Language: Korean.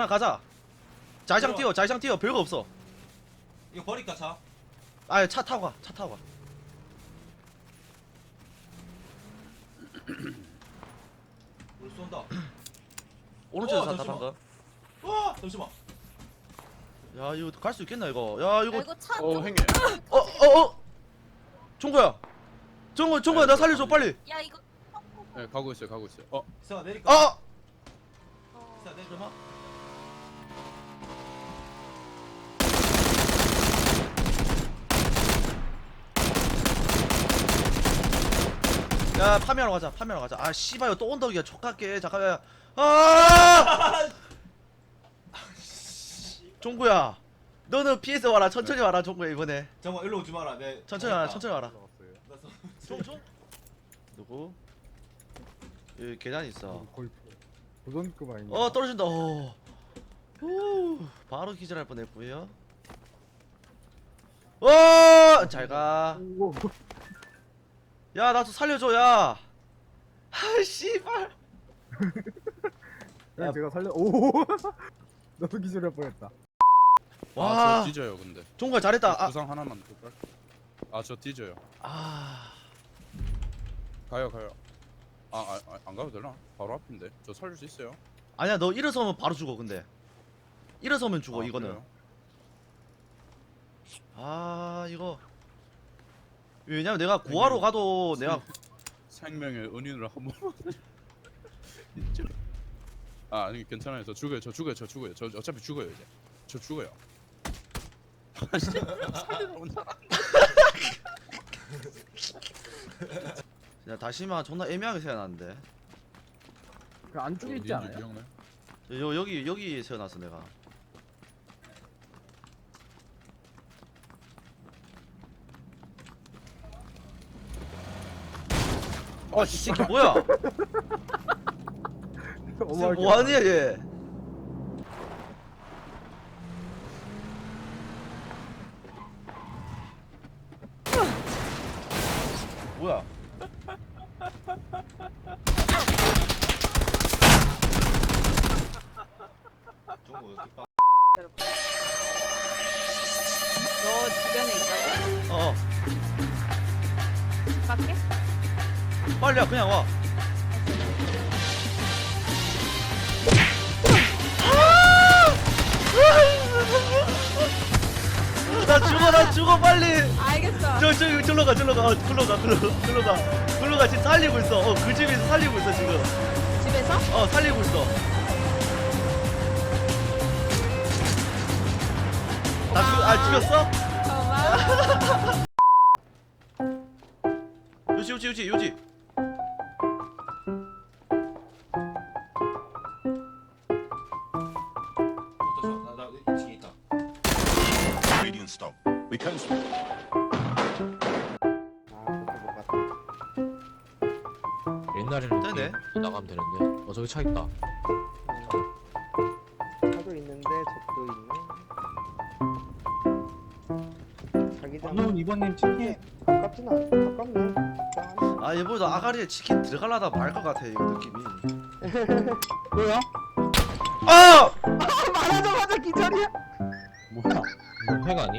그냥 가자 들어와. 뛰어 자기장 뛰어 별거 없어 이거 버릴까 차? 아예 차 타고 가차 타고 가 우리 쏜다. 오른쪽에서 어, 다 잠시만. 방금 와 잠시만. 야 이거 갈 수 있겠나 이거 야 야, 이거 이거 차 어 좀- 형님 어어어 종구야 종구 종구야 나 살려줘 빨리 야 이거 네 가고 있어요 가고 있어요 어 이상아 내릴까? 아 어, 이상아 내리마. 야 파밍하러 가자 파밍하러 가자. 아 씨발 이거 또 언덕이야. 촉각게. 잠깐만. 아! 종구야. 너는 피해서 와라. 천천히 와라 종구야 이번에. 잠깐 일로 오지 마라. 내 천천히 와라 천천히 와라. 나 쏜- 종종? 누구? 여기 계단 있어. 거의 도전급 아닌가? 어 떨어진다. 어. 후, 바로 기절할 뻔했고요. 어, 어잘가. 오, 야 나 좀 살려줘 야. 아, 씨발. 그냥 제가 살려. 오, 너도 기절할 뻔했다. 와. 아저 뒤져요 근데. 종구야 잘했다. 아, 부상 하나만 줄까? 아저 뒤져요. 아. 가요 가요. 아안 아, 안 가도 되나? 바로 앞인데. 저 살릴 수 있어요? 아니야 너 일어서면 바로 죽어 근데. 일어서면 죽어 아, 이거는. 그래요? 아 이거 왜냐면 내가 구하러 가도 내가 생명의 은인을 한 번만 진짜 아 아니 괜찮아요. 저 죽어요. 저 죽어요. 저 죽어요. 저 어차피 죽어요 이제. 저 죽어요. 아, 살리러 온다 진짜 다시마 존나 애매하게 세워놨는데. 그 안쪽에 있지 않아요? 기억나요? 여, 여기 여기 세워놨어 내가 어, 이 새끼 뭐야 어머하게. 뭐하니 얘 뭐야 너 주변에 있다고? 어 밖에? 빨리 와 그냥 와 나 죽어 나 죽어 빨리 알겠어. 저, 저, 절로 가, 절로 가, 어, 절로 가, 절로, 절로 가, 절로 가, 지금 살리고 있어. 어, 그 집에서 살리고 있어, 지금. 집에서? 어, 살리고 있어. 나 죽, 아, 죽였어? 고마워. 요지, 요지, 요지, 요지. Radiant stop. We cancel. 옛날에는 네네. 나가면 되는데 어 저기 차 있다 차도 있는데 적도 있네. 자기장 방금 이번님 치킨 가깝진 않. 가깝네. 아, 얘보다 아가리에 치킨 들어갈라다 말 것 같아, 이거 느낌이. 뭐야? 아! 말하자마자 기절이야. 뭐야 이거 핵 아니?